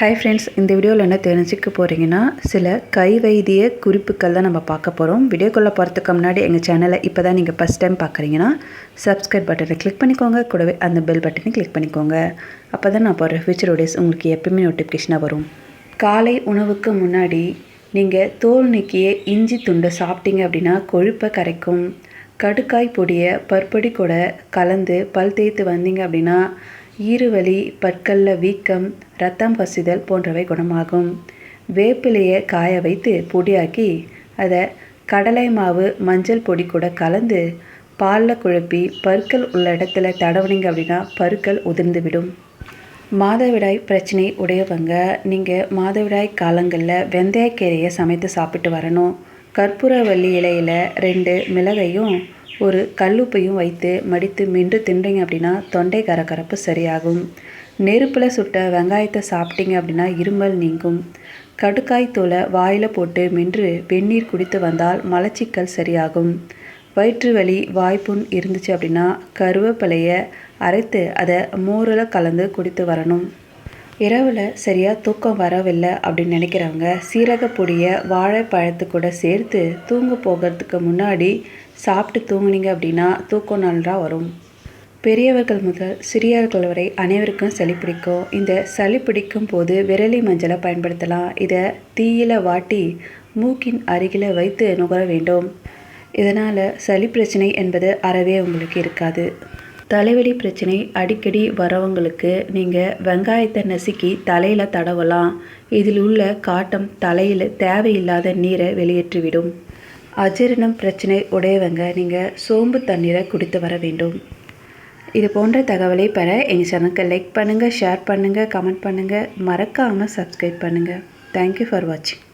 Hi friends இந்த வீடியோவில் என்ன தெரிஞ்சுக்க போகிறீங்கன்னா சில கை வைத்திய குறிப்புகள் தான் நம்ம பார்க்க போகிறோம் வீடியோக்குள்ளே போகிறதுக்கு முன்னாடி எங்கள் சேனலை இப்போ தான் நீங்கள் ஃபஸ்ட் டைம் பார்க்குறீங்கன்னா சப்ஸ்கிரைப் பட்டனை கிளிக் பண்ணிக்கோங்க. கூடவே அந்த பெல் பட்டனை கிளிக் பண்ணிக்கோங்க. அப்போ தான் நான் போகிற ஃபியூச்சர் வீடியோஸ் உங்களுக்கு எப்பயுமே நோட்டிஃபிகேஷனாக வரும். காலை உணவுக்கு முன்னாடி நீங்கள் தோல் நீக்கிய இஞ்சி துண்டை சாப்பிட்டீங்க அப்படின்னா கொழுப்பை கரைக்கும். கடுக்காய் பொடியை பற்பொடி கூட கலந்து பல் தேய்த்து வந்தீங்க அப்படின்னா ஈறுவலி பற்களில் வீக்கம் ரத்தம் பசிதல் போன்றவை குணமாகும். வேப்பிலையை காய வைத்து பொடியாக்கி அதை கடலை மாவு மஞ்சள் பொடி கூட கலந்து பாலில் குழப்பி பற்கள் உள்ள இடத்துல தடவுனீங்க அப்படின்னா பற்கள் உதிர்ந்து விடும். மாதவிடாய் பிரச்சனை உடையவங்க நீங்கள் மாதவிடாய் காலங்களில் வெந்தயக்கீரையை சமைத்து சாப்பிட்டு வரணும். கற்பூரவள்ளி இலையில் ரெண்டு மிளகையும் ஒரு கல்லுப்பையும் வைத்து மடித்து மென்று தின்றீங்க அப்படின்னா தொண்டை கரகரப்பு சரியாகும். நெருப்பில் சுட்ட வெங்காயத்தை சாப்பிட்டீங்க அப்படின்னா இருமல் நீங்கும். கடுக்காய் தூளை வாயில் போட்டு மென்று வெந்நீர் குடித்து வந்தால் மலச்சிக்கல் சரியாகும். வயிற்று வலி வாய்ப்புண் இருந்துச்சு அப்படின்னா கருவேப்பிலையை அரைத்து அதை மோரில் கலந்து குடித்து வரணும். இரவில் சரியாக தூக்கம் வரவில்லை அப்படின்னு நினைக்கிறவங்க சீரகப்பொடியை வாழைப்பழத்து கூட சேர்த்து தூங்க போகிறதுக்கு முன்னாடி சாப்பிட்டு தூங்குனீங்க அப்படின்னா தூக்கம் நல்லா வரும். பெரியவர்கள் முதல் சிறியவர்கள் வரை அனைவருக்கும் சளி பிடிக்கும். இந்த சளி பிடிக்கும் போது விரலி மஞ்சளை பயன்படுத்தலாம். இதை தீயில வாட்டி மூக்கின் அருகில் வைத்து நுகர வேண்டும். இதனால் சளி பிரச்சனை என்பது அறவே உங்களுக்கு இருக்காது. தலைவலி பிரச்சனை அடிக்கடி வரவங்களுக்கு நீங்கள் வெங்காயத்தை நசுக்கி தலையில் தடவலாம். இதில் உள்ள காட்டம் தலையில் தேவையில்லாத நீரை வெளியேற்றிவிடும். அஜீரணம் பிரச்சனை உடையவங்க நீங்கள் சோம்பு தண்ணீரை குடித்து வர வேண்டும். இது போன்ற தகவலை பெற எங்கள் சேனலுக்கு லைக் பண்ணுங்கள் ஷேர் பண்ணுங்கள் கமெண்ட் பண்ணுங்கள் மறக்காமல் சப்ஸ்கிரைப் பண்ணுங்கள் தேங்க்யூ ஃபார் வாட்சிங்